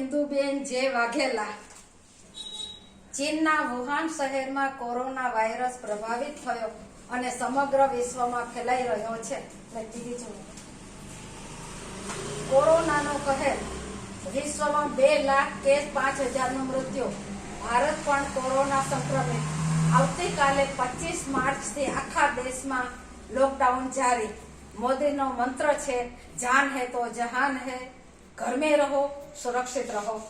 ઇન્દુબેન જે વાઘેલા. ચીનના વુહાન શહેરમાં કોરોના વાયરસ પ્રભાવિત થયો અને સમગ્ર વિશ્વમાં ફેલાઈ રહ્યો છે. કોરોનાનો કહેર. વિશ્વમાં બે લાખ કે પાંચ હજારનું મૃત્યુ. ભારત પણ કોરોના સંક્રમિત. આવતીકાલે પચીસ માર્ચથી આખા દેશમાં લોકડાઉન જારી. મોદીનો મંત્ર છે, જાન હે તો જહાન હે. ઘર મેં રહો, સુરક્ષિત રહો.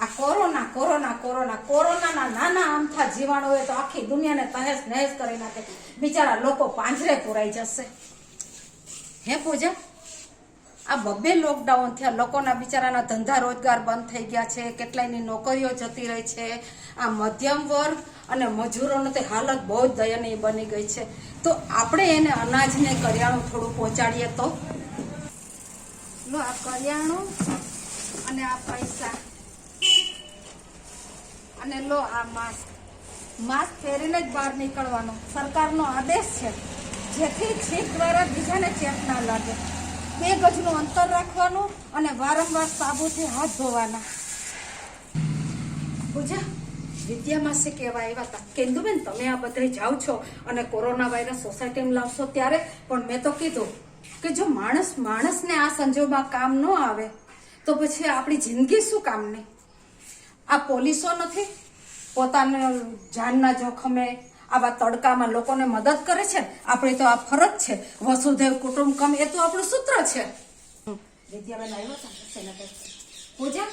આ કોરોના કોરોના કોરોના, કોરોનાના નાના અમથા હોય તો આખી દુનિયાને તહેસ નહેસ કરી નાખે. બિચારા લોકો પાંજરે પુરાઈ જશે. હે પૂજા? આ બબ્બે લોકડાઉન થયા. લોકોના બિચારાના ધંધા રોજગાર બંધ થઈ ગયા છે. કેટલાયની નોકરીઓ જતી રહી છે. આ મધ્યમ વર્ગ અને મજૂરોનો તે હાલત બહુ જ દયનીય બની ગઈ છે. તો આપણે એને અનાજને કરિયાણું થોડું પહોંચાડીએ તો? લો આ કરિયાણું અને આ પૈસા. અને લો આ માસ્ક. માસ્ક પહેરીને જ બહાર નીકળવાનો. સરકારનો આદેશ છે. જેથી છીક દ્વારા બીજાને ચેપ ના લાગે. બે ગજનું અંતર રાખવાનું અને વારંવાર સાબુથી હાથ ધોવાના. પૂજા વિદ્યામાં છે કેવા આવ્યા હતા. કેન્દુબેન, તમે આ બધે જાઓ છો અને કોરોના વાયરસ સોસાયટીમાં લાવશો ત્યારે? પણ મેં તો કીધું કે જો માણસ માણસને આ સંજોગમાં કામ ન આવે તો પછી આપણી જિંદગી શું કામની? આ પોલીસો નથી? પોતાના જાનના જોખમે આવા તડકામાં લોકોને મદદ કરે છે? આપણી તો આ ફરજ છે. વસુધૈવ કુટુંબકમ એ તો આપણું સૂત્ર છે. વિદ્યાબેન આવ્યો હતા પૂજા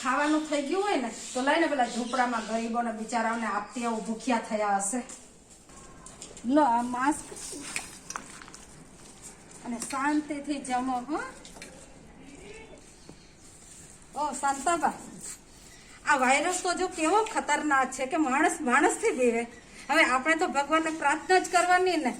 ખાવાનું થઈ ગયું હોય ને તો લઈને પેલા ઝૂંપડામાં ગરીબોને બિચારાઓને આપતી આવું ભૂખ્યા થયા હશે. લો આ માસ્ક અને શાંતિથી જમો, હો. ઓ, શાંતાબા. આ વાયરસ તો જો કેવો ખતરનાક છે કે માણસ માણસથી બીવે હવે આપણે તો ભગવાનને પ્રાર્થના જ કરવાની ને.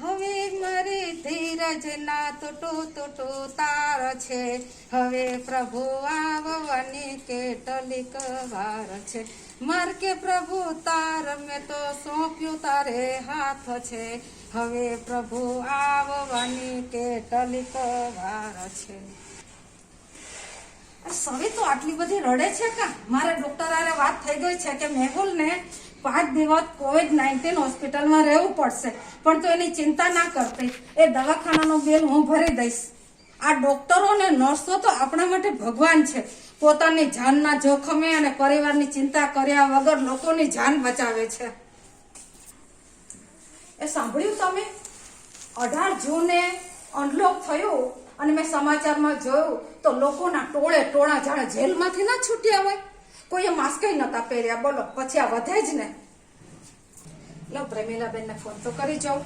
હવે મારી ધીરજ ના તૂટો તૂટો તાર છે. હવે પ્રભુ આવવાની કેટલીક વાર છે. માર કે પ્રભુ તાર, મેં તો સોંપ્યું તારે હાથ છે. હવે પ્રભુ આવવાની કેટલીક વાર છે. સવી તો આટલી બધી રડે છે કા? મારે ડોક્ટર આરે વાત થઈ ગઈ છે કે મેહુલ ને પાંચ દિવસ કોવિડ નાઇન્ટીન હોસ્પિટલમાં રહેવું પડશે. પણ તો એની ચિંતા ના કરતી. એ દવાખાનાનો બિલ હું ભરી દઈશ. આ ડોક્ટરો અને નર્સો તો આપણા માટે ભગવાન છે. પોતાની જાનના જોખમે અને પરિવારની ચિંતા કર્યા વગર લોકોની જાન બચાવે છે. એ સાંભળ્યું તમે? અઢાર જૂને અનલોક થયું અને મેં સમાચારમાં જોયું તો લોકોના ટોળે ટોળા જાણે જેલમાંથી ના છૂટ્યા હોય. કોઈએ માસ્ક નતા પહેર્યા. બોલો, પછી આ વધે જ ને? લો, પ્રેમીલાબેનને ફોન તો કરી જાઉં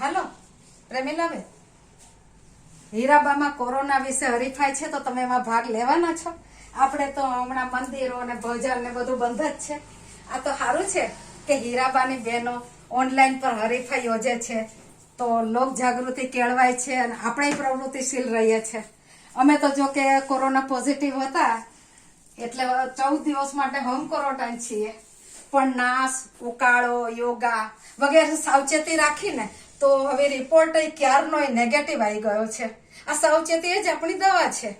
હાલો, પ્રેમીલાબેન. હીરાબામાં કોરોના વિશે હરીફાઈ છે તો તમે એમાં ભાગ લેવાના છો. આપણે તો હમણાં મંદિરો અને ભજન ને બધું બંધ જ છે. આ તો સારું છે કે હીરાબાની બહેનો ઓનલાઈન પર હરીફાઈ યોજે છે. તો લોક જાગૃતિ કેળવાય છે અને આપણે પ્રવૃત્તિશીલ રહીએ છીએ અમે તો જો કે કોરોના પોઝિટિવ હતા એટલે ચૌદ દિવસ માટે હોમ ક્વોરન્ટાઈન છીએ. પણ નાશ ઉકાળો, યોગા વગેરે સાવચેતી રાખીને તો હવે રિપોર્ટ ક્યારનો નેગેટિવ આવી ગયો છે. આ સાવચેતી જ આપણી દવા છે.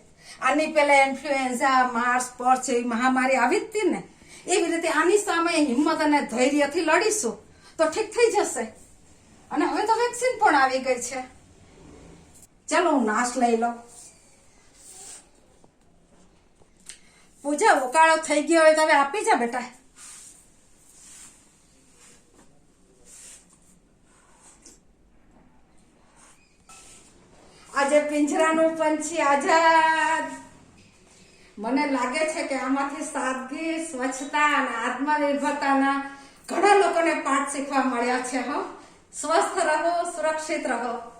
આની પહેલા ઇન્ફ્લુએન્ઝા માર્સ પર્સ એવી મહામારી આવી જ હતી ને, એવી રીતે આની સામે હિંમત અને ધૈર્યથી લડીશું તો ઠીક થઈ જશે. અને હવે તો વેક્સિન પણ આવી ગઈ છે. ચાલો હું નાશ લઈ લઉં. પૂજા, ઉકાળો થઈ ગયો હોય તમે આપી જા બેટા. આજે પિંજરાનું પંછી આઝાદ. મને લાગે છે કે આમાંથી સાદગી, સ્વચ્છતા અને આત્મનિર્ભરતાના ઘણા લોકોને પાઠ શીખવા મળ્યા છે, હો. સ્વસ્થ રહો, સુરક્ષિત રહો.